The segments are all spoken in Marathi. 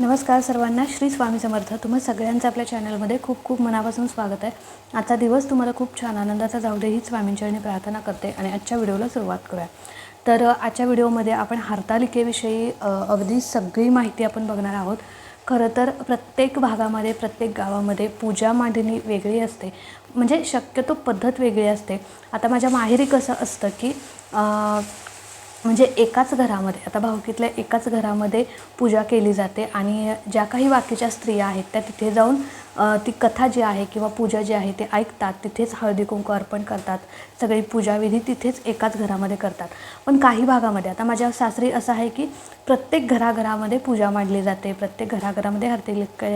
नमस्कार सर्वांना. श्री स्वामी समर्थ. तुम्हा सगळ्यांचं आपल्या चॅनलमध्ये खूप खूप मनापासून स्वागत आहे. आजचा दिवस तुम्हाला खूप छान आनंदाचा जाऊ दे ही स्वामींचरणी प्रार्थना करते आणि आजच्या व्हिडिओला सुरुवात करूया. तर आजच्या व्हिडिओमध्ये आपण हरतालिकेविषयी अगदी सगळी माहिती आपण बघणार आहोत. खरं तर प्रत्येक भागामध्ये प्रत्येक गावामध्ये पूजा मांडणी वेगळी असते. म्हणजे शक्यतो पद्धत वेगळी असते. आता माझ्या माहेरी कसं असतं की म्हणजे एकाच घरामध्ये आता भाऊकीतल्या एकाच घरामध्ये पूजा केली जाते आणि ज्या काही बाकीच्या स्त्रिया आहेत त्या तिथे जाऊन ती कथा जी आहे किंवा पूजा जी आहे ते ऐकतात तिथेच हळदी कुंकू अर्पण करतात. सगळी पूजाविधी तिथेच एकाच घरामध्ये करतात. पण काही भागामध्ये आता माझ्या सासरी असं आहे की प्रत्येक घराघरामध्ये पूजा मांडली जाते. प्रत्येक घराघरामध्ये हरतालिका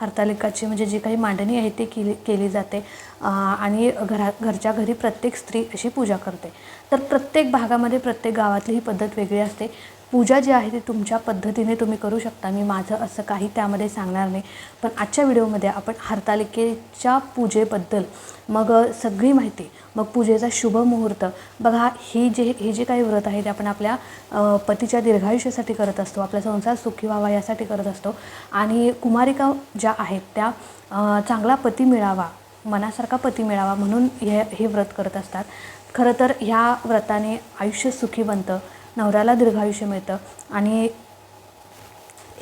हरतालिकाची म्हणजे जी काही मांडणी आहे ती केली केली जाते. आणि घरा घरच्या घरी प्रत्येक स्त्री अशी पूजा करते. तर प्रत्येक भागामध्ये प्रत्येक गावातली ही पद्धत वेगळी असते. पूजा जी आहे ती तुमच्या पद्धतीने तुम्ही करू शकता. मी माझं असं काही त्यामध्ये सांगणार नाही. पण आजच्या व्हिडिओमध्ये आपण हरतालिकेच्या पूजेबद्दल मग सगळी माहिती मग पूजेचा शुभ मुहूर्त बघा ही जे हे जे काही व्रत आहे ते आपण आपल्या पतीच्या दीर्घायुष्यासाठी करत असतो आपला संसार सुखी व्हावा यासाठी करत असतो. आणि कुमारिका ज्या आहेत त्या चांगला पती मिळावा मनासारखा पती मिळावा म्हणून हे हे व्रत करत असतात. खरं तर ह्या व्रताने आयुष्य सुखी बनतं नवऱ्याला दीर्घायुष्य मिळतं. आणि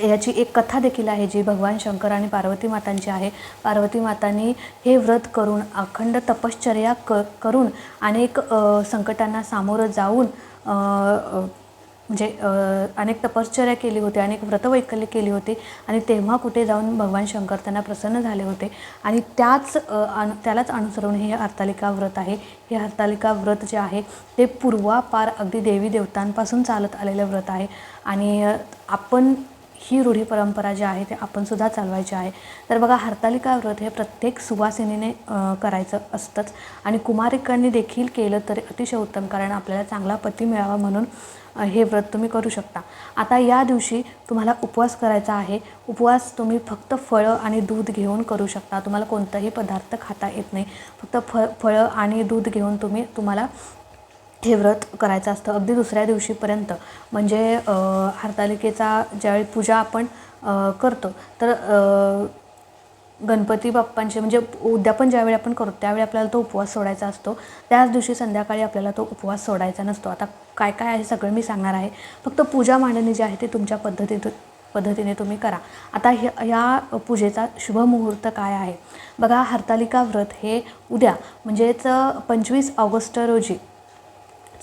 याची एक कथा देखील आहे जी भगवान शंकर आणि पार्वती मातांची आहे. पार्वती मातांनी हे व्रत करून अखंड तपश्चर्या क करून अनेक संकटांना सामोरं जाऊन म्हणजे अनेक तपश्चर्या केली होती अनेक व्रतवैकल्य केली होती आणि तेव्हा कुठे जाऊन भगवान शंकर त्यांना प्रसन्न झाले होते. आणि त्याच अनु त्यालाच अनुसरून हे हरतालिका व्रत आहे. हे हरतालिका व्रत जे आहे ते पूर्वापार अगदी देवी देवतांपासून चालत आलेलं व्रत आहे. आणि आपण ही रूढी परंपरा जी आहे ते आपण सुद्धा चालवायची आहे. तर बघा हरतालिका व्रत हे प्रत्येक सुवासिनीने करायचं असतंच. आणि कुमारिकांनी देखील केलं तरी अतिशय उत्तम कारण आपल्याला चांगला पती मिळावा म्हणून हे व्रत तुम्ही करू शकता. आता या दिवशी तुम्हाला उपवास करायचा आहे. उपवास तुम्ही फक्त फळं आणि दूध घेऊन करू शकता. तुम्हाला कोणताही पदार्थ खाता येत नाही. फक्त फ फळं आणि दूध घेऊन तुम्ही तुम्हाला हे व्रत करायचं असतं अगदी दुसऱ्या दिवशीपर्यंत. म्हणजे हरतालिकेचा ज्यावेळी पूजा आपण करतो तर गणपती बाप्पांचे म्हणजे उद्यापन ज्यावेळी आपण करतो त्यावेळी आपल्याला तो उपवास सोडायचा असतो. त्याच दिवशी संध्याकाळी आपल्याला तो उपवास सोडायचा नसतो. आता काय काय आहे सगळं मी सांगणार आहे. फक्त पूजा मांडणी जी आहे ती तुमच्या पद्धतीत पद्धतीने तुम्ही करा. आता ह्या ह्या पूजेचा शुभ मुहूर्त काय आहे? बघा हरतालिका व्रत हे उद्या म्हणजेच पंचवीस ऑगस्ट रोजी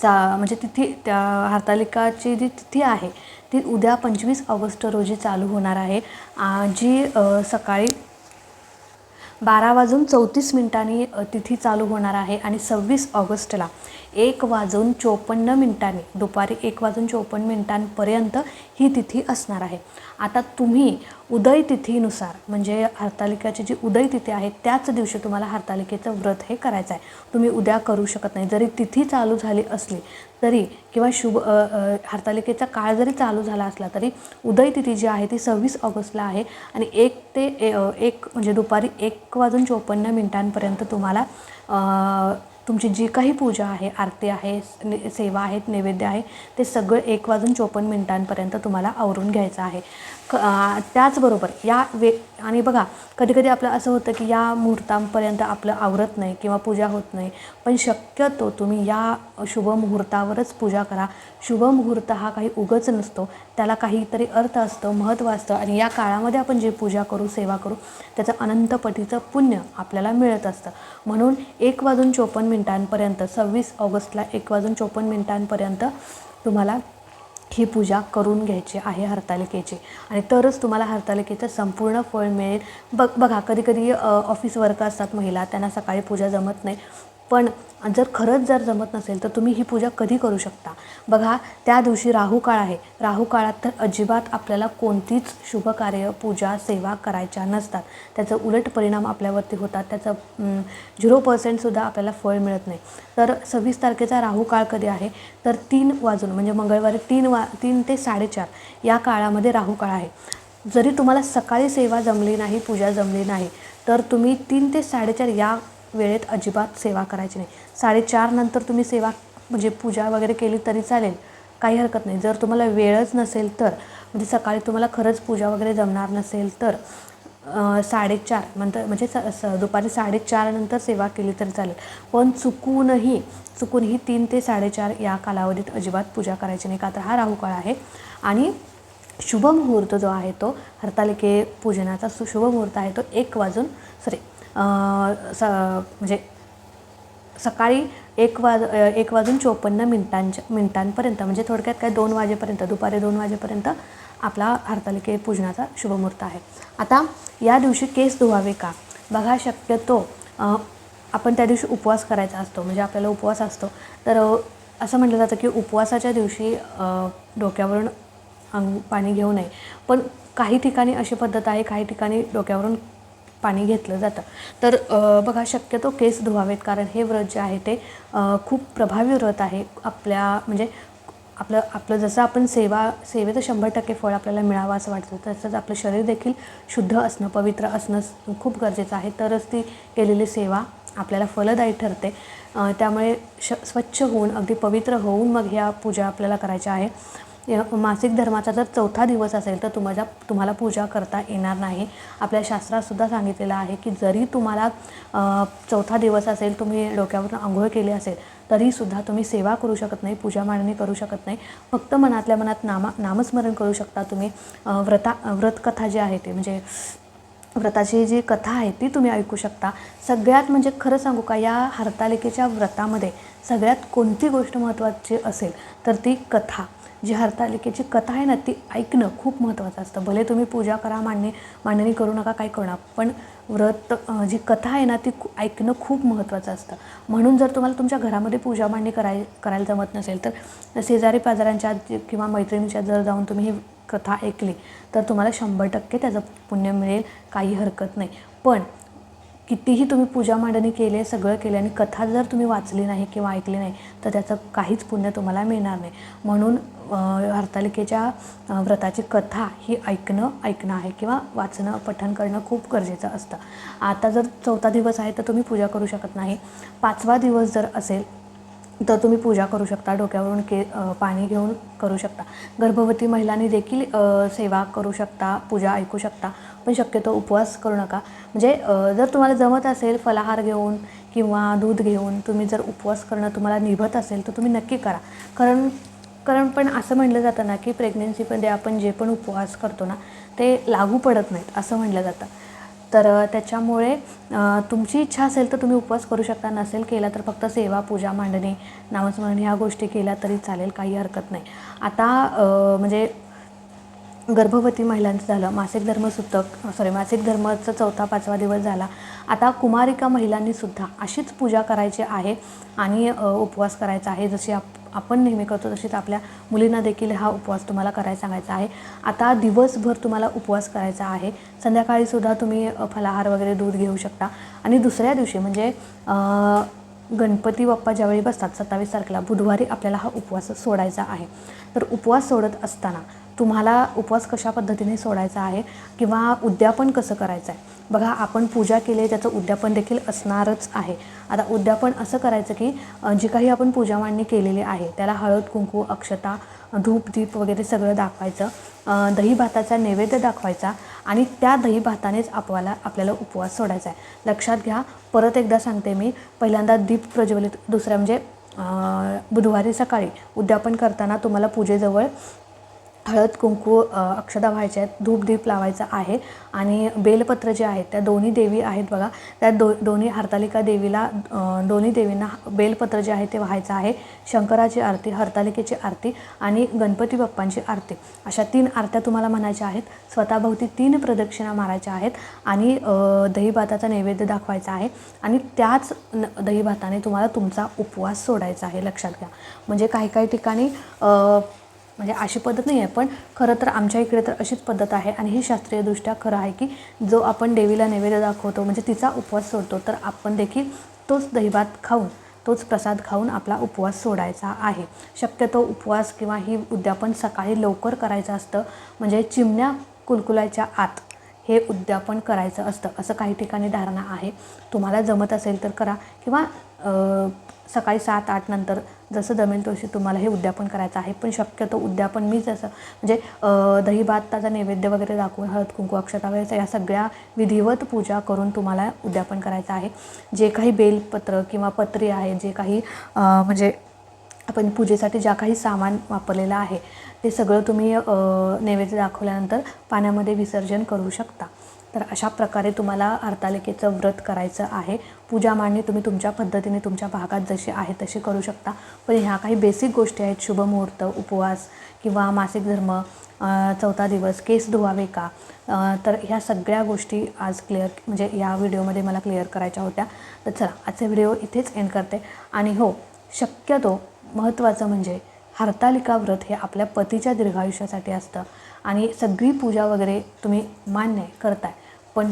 चा म्हणजे तिथी त्या हरतालिकाची जी तिथी आहे ती उद्या पंचवीस ऑगस्ट रोजी चालू होणार आहे. जी सकाळी बारा वाजून चौतीस मिनिटांनी तिथी चालू होणार आहे आणि सव्वीस ऑगस्टला एक वाजून चोपन्न मिनिटांनी दुपारी एक वाजून चोपन्न मिनिटांपर्यंत ही तिथी असणार आहे. आता तुम्ही उदय तिथीनुसार म्हणजे हरतालिकाची जी उदय तिथी आहे त्याच दिवशी तुम्हाला हरतालिकेचं व्रत हे करायचं आहे. तुम्ही उद्या करू शकत नाही. जरी तिथी चालू झाली असली तरी किंवा शुभ हरतालिकेचा काळ जरी चालू झाला असला तरी उदय तिथी जी आहे ती सव्वीस ऑगस्टला आहे. आणि एक ते ए- एक म्हणजे दुपारी एक वाजून चोपन्न मिनिटांपर्यंत तुम्हाला तुमची जी काही पूजा आहे आरती आहे ने- सेवा आहेत नैवेद्य आहे ते सगळं एक वाजून चोपन्न मिनिटांपर्यंत तुम्हाला आवरून घ्यायचं आहे. क त्याचबरोबर या वे आणि बघा कधीकधी आपलं असं होतं की या मुहूर्तांपर्यंत आपलं आवरत नाही किंवा पूजा होत नाही पण शक्यतो तुम्ही या शुभ मुहूर्तावरच पूजा करा. शुभ मुहूर्त हा काही उगच नसतो त्याला काहीतरी अर्थ असतो महत्त्व असतं आणि या काळामध्ये आपण जे पूजा करू सेवा करू त्याचं अनंतपटीचं पुण्य आपल्याला मिळत असतं. म्हणून एक वाजून चोपन्न मिनिटांपर्यंत सव्वीस ऑगस्टला एक वाजून चोपन्न मिनिटांपर्यंत तुम्हाला ही पूजा करून घ्यायची आहे हरतालिकेची. आणि तरच तुम्हाला हरतालिकेचं संपूर्ण फळ मिळेल. बघ बघा कधी कधी ऑफिस वर्क असतात महिला त्यांना सकाळी पूजा जमत नाही. पण जर खरंच जर जमत नसेल तर तुम्ही ही पूजा कधी करू शकता. बघा त्या दिवशी राहू काळ आहे. राहू काळात तर अजिबात आपल्याला कोणतीच शुभकार्य पूजा सेवा करायच्या नसतात. त्याचं उलट परिणाम आपल्यावरती होतात. त्याचं झिरो पर्सेंटसुद्धा आपल्याला फळ मिळत नाही. तर सव्वीस तारखेचा राहू काळ कधी आहे? तर तीन वाजून म्हणजे मंगळवारी तीन वा तीन ते साडेचार या काळामध्ये राहू काळ आहे. जरी तुम्हाला सकाळी सेवा जमली नाही पूजा जमली नाही तर तुम्ही तीन ते साडेचार या वेळेत अजिबात सेवा करायची नाही. साडेचार नंतर तुम्ही सेवा म्हणजे पूजा वगैरे केली तरी चालेल. काही हरकत नाही. जर तुम्हाला वेळच नसेल तर म्हणजे सकाळी तुम्हाला खरंच पूजा वगैरे जमणार नसेल तर साडेचार नंतर म्हणजे स स दुपारी साडेचार नंतर सेवा केली तरी चालेल. पण चुकूनही चुकूनही तीन ते साडेचार या कालावधीत अजिबात पूजा करायची नाही. का तर हा राहू काळ आहे. आणि शुभ मुहूर्त जो आहे तो हरतालिके पूजनाचा सु शुभ मुहूर्त आहे तो एक वाजून सॉरी स म्हणजे सकाळी एक वाज एक वाजून चोपन्न मिनिटांच्या मिनिटांपर्यंत म्हणजे थोडक्यात काय दोन वाजेपर्यंत दुपारी दोन वाजेपर्यंत आपला हरतालिके पूजनाचा शुभमुहूर्त आहे. आता या दिवशी केस धुवावे का? बघा शक्यतो आपण त्या दिवशी उपवास करायचा असतो म्हणजे आपल्याला उपवास असतो. तर असं म्हटलं जातं की उपवासाच्या दिवशी डोक्यावरून अंग पाणी घेऊ नये. पण काही ठिकाणी अशी पद्धत आहे काही ठिकाणी डोक्यावरून पाणी घेतलं जातं. तर बघा शक्यतो केस धुवावेत कारण हे व्रत जे आहे ते खूप प्रभावी व्रत आहे. आपल्या म्हणजे आपलं आपलं जसं आपण सेवा सेवेचं शंभर टक्के फळ आपल्याला मिळावं असं वाटतं तसंच आपलं शरीर देखील शुद्ध असणं पवित्र असणं खूप गरजेचं आहे. तरच ती केलेली सेवा आपल्याला फलदायी ठरते. त्यामुळे श स्वच्छ होऊन अगदी पवित्र होऊन मग ह्या पूजा आपल्याला करायच्या आहे. मासिक धर्माचा जर चौथा दिवस असेल तर तुम्हाला तुम्हाला पूजा करता येणार नाही. आपल्या शास्त्रातसुद्धा सांगितलेलं आहे की जरी तुम्हाला चौथा दिवस असेल तुम्ही डोक्यावरून आंघोळ केली असेल तरीसुद्धा तुम्ही सेवा करू शकत नाही पूजा मांडणी करू शकत नाही. फक्त मनातल्या मनात नामा नामस्मरण करू शकता तुम्ही. व्रता व्रतकथा जी आहे ती म्हणजे व्रताची जी कथा आहे ती तुम्ही ऐकू शकता. सगळ्यात म्हणजे खरं सांगू का या हरतालिकेच्या व्रतामध्ये सगळ्यात कोणती गोष्ट महत्त्वाची असेल तर ती कथा. जी हरतालिकेची कथा आहे ना ती ऐकणं खूप महत्त्वाचं असतं. भले तुम्ही पूजा करा मांडणी मांडणी करू नका काय करणार पण व्रत जी कथा आहे ना ती ऐकणं खूप महत्त्वाचं असतं. म्हणून जर तुम्हाला तुमच्या घरामध्ये पूजा मांडणी कराय करायला जमत नसेल तर शेजारी पाजारांच्या जे- किंवा मैत्रिणीच्या जर जाऊन तुम्ही ही कथा ऐकली तर तुम्हाला शंभर टक्के त्याचं पुण्य मिळेल काही हरकत नाही. पण कितीही तुम्ही पूजा मांडणी केली आहे सगळं केलं आणि कथा जर तुम्ही वाचली नाही किंवा ऐकली नाही तर त्याचं काहीच पुण्य तुम्हाला मिळणार नाही. म्हणून हरतालिकेच्या व्रताची कथा ही ऐकणं ऐकणं आहे किंवा वाचणं पठण करणं खूप गरजेचं असतं. आता जर चौथा दिवस आहे तर तुम्ही पूजा करू शकत नाही. पाचवा दिवस जर असेल तर तुम्ही पूजा करू शकता डोक्यावरून के पाणी घेऊन करू शकता. गर्भवती महिलांनी देखील सेवा करू शकता पूजा ऐकू शकता पण शक्यतो उपवास करू नका. म्हणजे जर तुम्हाला जमत असेल फलाहार घेऊन किंवा दूध घेऊन तुम्ही जर उपवास करणं तुम्हाला निभत असेल तर तुम्ही नक्की करा. कारण कारण पण असं म्हटलं जातं ना की प्रेग्नेन्सीमध्ये आपण जे पण उपवास करतो ना ते लागू पडत नाहीत असं म्हटलं जातं. तर त्याच्यामुळे तुमची इच्छा असेल तर तुम्ही उपवास करू शकता नसेल केला तर फक्त सेवा पूजा मांडणे नामस्मरण ह्या गोष्टी केल्या तरी चालेल काही हरकत नाही. आता म्हणजे गर्भवती महिलांचं झालं मासिक धर्मसूतक सॉरी मासिक धर्माचा चौथा पाचवा दिवस झाला. आता कुमारिका महिलांनी सुद्धा अशीच पूजा करायची आहे आणि उपवास करायचा आहे जशी आप आपण नेहमी करतो तशीच आपल्या मुलींना देखील हा उपवास तुम्हाला करायला सांगायचा आहे. आता दिवसभर तुम्हाला उपवास करायचा आहे. संध्याकाळीसुद्धा तुम्ही फलाहार वगैरे दूध घेऊ शकता. आणि दुसऱ्या दिवशी म्हणजे गणपती बाप्पा ज्यावेळी बसतात सत्तावीस तारखेला बुधवारी आपल्याला हा उपवास सोडायचा आहे. तर उपवास सोडत असताना तुम्हाला उपवास कशा पद्धतीने सोडायचा आहे किंवा उद्यापन कसं करायचं आहे? बघा आपण पूजा केली आहे त्याचं उद्यापन देखील असणारच आहे. आता उद्यापन असं करायचं की जी काही आपण पूजा मांडणी केलेली आहे त्याला हळद कुंकू अक्षता धूप दीप वगैरे सगळं दाखवायचं दहीभाताचा दही भाताचा नैवेद्य दाखवायचा आणि त्या दही भातानेच आपल्याला आपल्याला उपवास सोडायचा आहे. लक्षात घ्या परत एकदा सांगते मी पहिल्यांदा दीप प्रज्वलित दुसऱ्या म्हणजे बुधवारी सकाळी उद्यापन करताना तुम्हाला पूजेजवळ हळद कुंकू अक्षदा व्हायच्या आहेत धूप दीप लावायचा आहे आणि बेलपत्र जे आहेत त्या दोन्ही देवी आहेत बघा. त्या दो दोन्ही हरतालिका देवीला दोन्ही देवींना बेलपत्र जे आहे ते व्हायचं आहे. शंकराची आरती हरतालिकेची आरती आणि गणपती बाप्पांची आरती. अशा तीन आरत्या तुम्हाला म्हणायच्या आहेत. स्वतःभोवती तीन प्रदक्षिणा मारायच्या आहेत आणि दहीभाताचा नैवेद्य दाखवायचा आहे आणि त्याच न दहीभाताने तुम्हाला तुमचा उपवास सोडायचा आहे. लक्षात घ्या. म्हणजे काही काही ठिकाणी म्हणजे अशी पद्धत नाही आहे पण खरं तर आमच्या इकडे तर अशीच पद्धत आहे आणि ही शास्त्रीयदृष्ट्या खरं आहे की जो आपण देवीला नैवेद्य दाखवतो म्हणजे तिचा उपवास सोडतो तर आपण देखील तोच दहीभात खाऊन तोच प्रसाद खाऊन आपला उपवास सोडायचा आहे. शक्यतो उपवास किंवा ही उद्यापन सकाळी लवकर करायचं असतं म्हणजे चिमण्या कुलकुलाच्या आत. हे उद्यापन करायचं असतं. असं काही ठिकाणी धारणा आहे. तुम्हाला जमत असेल तर करा किंवा सकाळी सात आठ नंतर जसं जमेल तशी तुम्हाला हे उद्यापन करायचं आहे. पण शक्यतो उद्यापन मी जसं म्हणजे दही भात ताजा नैवेद्य वगैरे दाखवून हळद कुंकू अक्षता वगैरे या सगळ्या विधिवत पूजा करून तुम्हाला उद्यापन करायचं आहे. जे काही बेलपत्र किंवा पत्री आहे जे काही म्हणजे आपण पूजेसाठी ज्या काही सामान वापरलेलं आहे ते सगळं तुम्ही नैवेद्य दाखवल्यानंतर पाण्यामध्ये विसर्जन करू शकता. तर अशा प्रकारे तुम्हाला हरतालिकेचं व्रत करायचं आहे. पूजा मांडणी तुम्ही तुमच्या पद्धतीने तुमच्या भागात जशी आहे तशी करू शकता. पण ह्या काही बेसिक गोष्टी आहेत शुभमुहूर्त उपवास किंवा मासिक धर्म चौथा दिवस केस धुवावे का? तर ह्या सगळ्या गोष्टी आज क्लिअर म्हणजे या व्हिडिओमध्ये मला क्लिअर करायच्या होत्या. तर चला आजचे व्हिडिओ इथेच एंड करते. आणि हो शक्यतो महत्त्वाचं म्हणजे हरतालिका व्रत हे आपल्या पतीच्या दीर्घायुष्यासाठी असतं. आणि सगळी पूजा वगैरे तुम्ही मान्य आहे, करताय. पण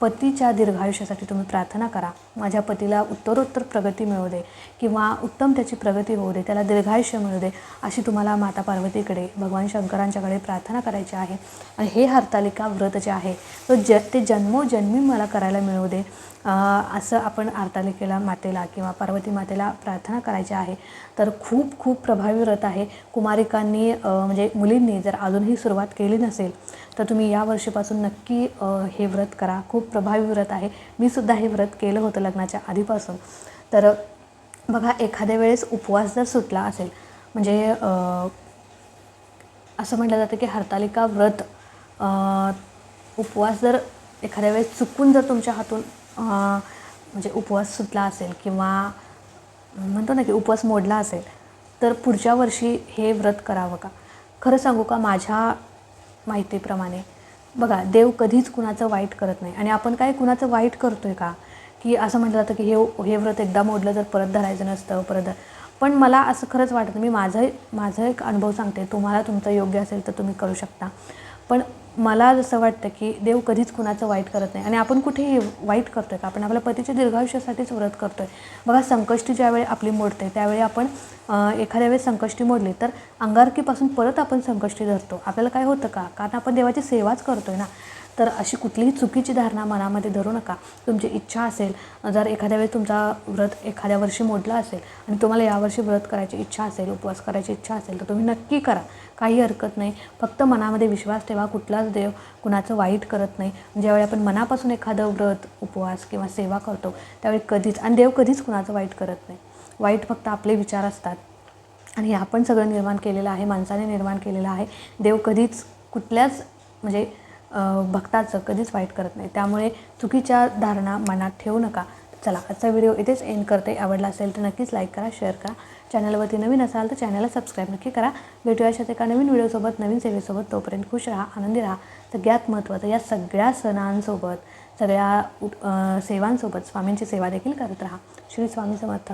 पतीच्या दीर्घायुष्यासाठी तुम्ही प्रार्थना करा. माझ्या पतीला उत्तरोत्तर प्रगती मिळू दे किंवा उत्तम त्याची प्रगती होऊ दे त्याला दीर्घायुष्य मिळू दे अशी तुम्हाला माता पार्वतीकडे भगवान शंकरांच्याकडे प्रार्थना करायची आहे. आणि हे हरतालिका व्रत जे आहे तो ज ते जन्मोजन्मी मला करायला मिळू दे. असं आपण हरतालिकेला मातेला किंवा पार्वती मातेला प्रार्थना करायची आहे. तर खूप खूप प्रभावी व्रत आहे. कुमारिकांनी म्हणजे मुलींनी जर अजूनही सुरुवात केली नसेल तर तुम्ही या वर्षीपासून नक्की हे व्रत करा. खूप प्रभावी व्रत आहे. मी सुद्धा हे व्रत केलं होतं लग्नाच्या आधीपासून. तर बघा एखाद्या वेळेस उपवास जर सुटला असेल म्हणजे असं म्हटलं जातं की हरतालिका व्रत उपवास जर एखाद्या वेळेस चुकून जर तुमच्या हातून म्हणजे उपवास सुटला असेल किंवा म्हणतो ना की उपवास मोडला असेल तर पुढच्या वर्षी हे व्रत करावं का? खरं सांगू का माझ्या माहितीप्रमाणे. बघा देव कधीच कुणाचं वाईट करत नाही. आणि आपण काय कुणाचं वाईट करतो आहे का? की असं म्हटलं जातं की हे हे व्रत एकदा मोडलं तर परत धरायचं नसतं परत पण मला असं खरंच वाटत मी माझं माझं एक अनुभव सांगते. तुम्हाला तुमचं योग्य असेल तर तुम्ही करू शकता. पण मला जसं वाटतं की देव कधीच कुणाचं वाईट करत नाही. आणि आपण कुठेही वाईट करतोय का? आपण आपल्या पतीच्या दीर्घायुष्यासाठीच व्रत करतोय. बघा संकष्टी ज्यावेळी आपली मोडते त्यावेळी आपण एखाद्या वेळेस संकष्टी मोडली तर अंगारकीपासून परत आपण संकष्टी धरतो. आपल्याला काय होतं का? कारण आपण देवाची सेवाच करतोय ना. तर अशी कुठलीही चुकीची धारणा मनामध्ये धरू नका. तुमची इच्छा असेल जर एखाद्या वेळेस तुमचा व्रत एखाद्या वर्षी मोडला असेल आणि तुम्हाला यावर्षी व्रत करायची इच्छा असेल उपवास करायची इच्छा असेल तर तुम्ही नक्की करा. काही हरकत नाही. फक्त मनामध्ये विश्वास ठेवा कुठलाच देव कुणाचं वाईट करत नाही. ज्यावेळी आपण मनापासून एखादं व्रत उपवास किंवा सेवा करतो त्यावेळी कधीच आणि देव कधीच कुणाचं वाईट करत नाही. वाईट फक्त आपले विचार असतात. आणि आपण सगळं निर्माण केलेलं आहे माणसाने निर्माण केलेलं आहे. देव कधीच कुठल्याच म्हणजे भक्ताचं कधीच वाईट करत नाही. त्यामुळे चुकीच्या धारणा मनात ठेवू नका. चला आजचा व्हिडिओ इथेच एंड करते. आवडला असेल तर नक्कीच लाईक करा शेअर करा. चॅनलवरती नवीन असाल तर चॅनलला सबस्क्राईब नक्की करा. भेटूया अशाच एका नवीन व्हिडिओसोबत नवीन सेवेसोबत तोपर्यंत खुश राहा आनंदी राहा. सगळ्यात महत्त्वाचं या सगळ्या सणांसोबत सगळ्या उप सेवांसोबत स्वामींची सेवा देखील करत राहा. श्री स्वामी समर्थ.